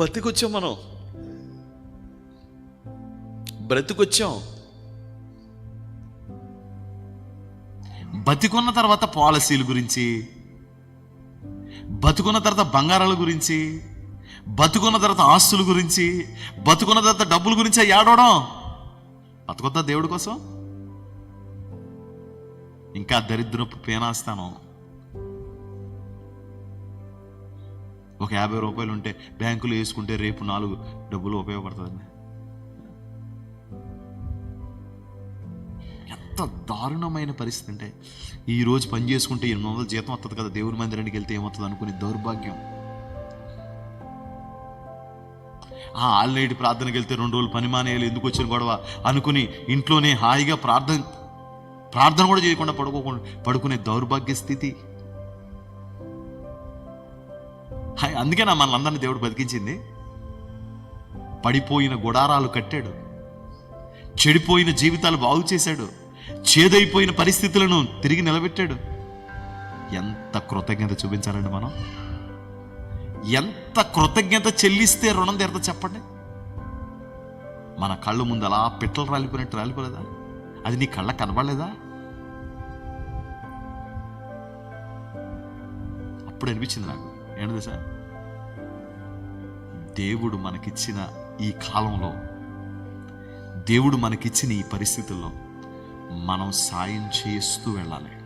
బతికొచ్చాం మనం. బ్రతికొచ్చాం. బతికున్న తర్వాత పాలసీల గురించి బతుకున్న తర్వాత బంగారాల గురించి బతుకున్న తర్వాత ఆస్తుల గురించి బతుకున్న తర్వాత డబ్బుల గురించి ఏడవడం. బతుకొద్దా దేవుడి కోసం? ఇంకా దరిద్రపు పేనాస్తాను. ఒక యాభై రూపాయలు ఉంటే బ్యాంకులో వేసుకుంటే రేపు నాలుగు డబ్బులు ఉపయోగపడుతుందండి ఎంత దారుణమైన పరిస్థితి అంటే ఈరోజు పని చేసుకుంటే ఎనిమిది వందల జీతం వస్తుంది కదా దేవుని మందిరానికి వెళ్తే ఏమవుతుంది అనుకునే దౌర్భాగ్యం. ఆ ఆల్నైట్ ప్రార్థనకి వెళ్తే రెండు రోజులు పని మానేయాలి ఎందుకు వచ్చిన గొడవ? అనుకుని ఇంట్లోనే హాయిగా ప్రార్థన ప్రార్థన కూడా చేయకుండా పడుకోకుండా పడుకునే దౌర్భాగ్య స్థితి. అందుకే నా మనందరినీ దేవుడు బతికించింది. పడిపోయిన గుడారాలు కట్టాడు. చెడిపోయిన జీవితాలు బాగు చేశాడు. చేదైపోయిన పరిస్థితులను తిరిగి నిలబెట్టాడు. ఎంత కృతజ్ఞత చూపించాలండి మనం? ఎంత కృతజ్ఞత చెల్లిస్తే రుణం తీరత చెప్పండి. మన కళ్ళు ముందు అలా పిట్టలు రాలిపోయినట్టు రాలిపోలేదా? అది నీ కళ్ళ కనబడలేదా? అప్పుడు అనిపించింది నాకు. ఏంటి సార్? దేవుడు మనకిచ్చిన ఈ కాలంలో దేవుడు మనకిచ్చిన ఈ పరిస్థితుల్లో మనం సాయం చేస్తూ వెళ్ళాలి.